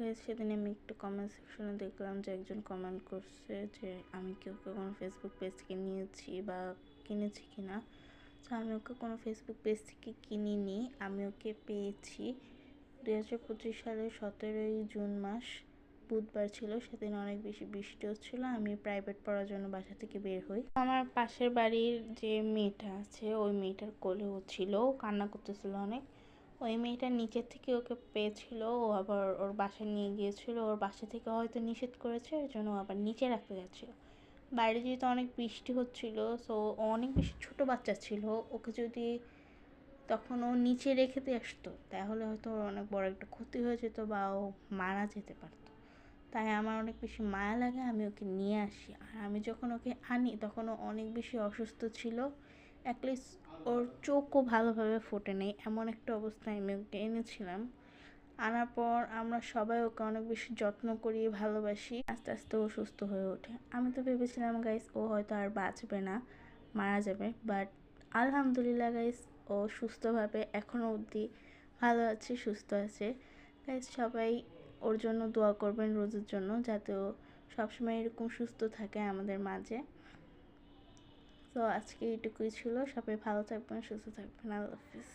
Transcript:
Guys সেদিন আমি একটু কমেন্ট সেকশনে দেখলাম যে একজন কমেন্ট করছে যে, আমি কি ওকে কোনো ফেসবুক পেজ থেকে নিয়েছি বা কিনেছি কি না? তো আমি ওকে কোনো ফেসবুক পেজ থেকে কিনিনি, আমি ওকে পেয়েছি। দু হাজার পঁচিশ সালের সতেরোই জুন মাস, বুধবার ছিল, সেদিন অনেক বেশি বৃষ্টি হচ্ছিল আমি প্রাইভেট পড়ার জন্য বাসা থেকে বের হই। আমার পাশের বাড়ির যে মেয়েটা আছে, ওই মেয়েটার কোলে ও ছিল কান্না করতেছিল অনেক। ওই মেয়েটা নিচের থেকে ওকে পেয়েছিল, ও আবার ওর বাসায় নিয়ে গিয়েছিল, ওর বাসা থেকে হয়তো নিষেধ করেছে, এর জন্য আবার নিচে রাখতে যাচ্ছিল। বাইরে যেহেতু অনেক বৃষ্টি হচ্ছিল সো অনেক বেশি ছোটো বাচ্চা ছিল, ওকে যদি তখন ও নিচে রেখে দিয়ে আসতো, তাহলে হয়তো ওর অনেক বড় একটা ক্ষতি হয়ে যেত বা ও মারা যেতে পারতো। তাই আমার অনেক বেশি মায়া লাগে, আমি ওকে নিয়ে আসি। আর আমি যখন ওকে আনি, তখন ও অনেক বেশি অসুস্থ ছিল। অ্যাটলিস্ট ওর চোখও ভালোভাবে ফোটে নেই। এমন একটা অবস্থায় আমি ওকে এনেছিলাম। আনার পর আমরা সবাই ওকে অনেক বেশি যত্ন করি, ভালোবাসি, আস্তে আস্তে ও সুস্থ হয়ে ওঠে। আমি তো ভেবেছিলাম গাইস ও হয়তো আর বাঁচবে না, মারা যাবে। বাট আলহামদুলিল্লাহ গাইস ও সুস্থভাবে এখনও অবধি ভালো আছে, সুস্থ আছে। গাইস সবাই ওর জন্য দোয়া করবেন রোজের জন্য, যাতে ও সবসময় এরকম সুস্থ থাকে আমাদের মাঝে। তো আজকে এইটুকুই ছিল। সবাই ভালো থাকবেন সুস্থ থাকবেন। আল্লাহ হাফিজ।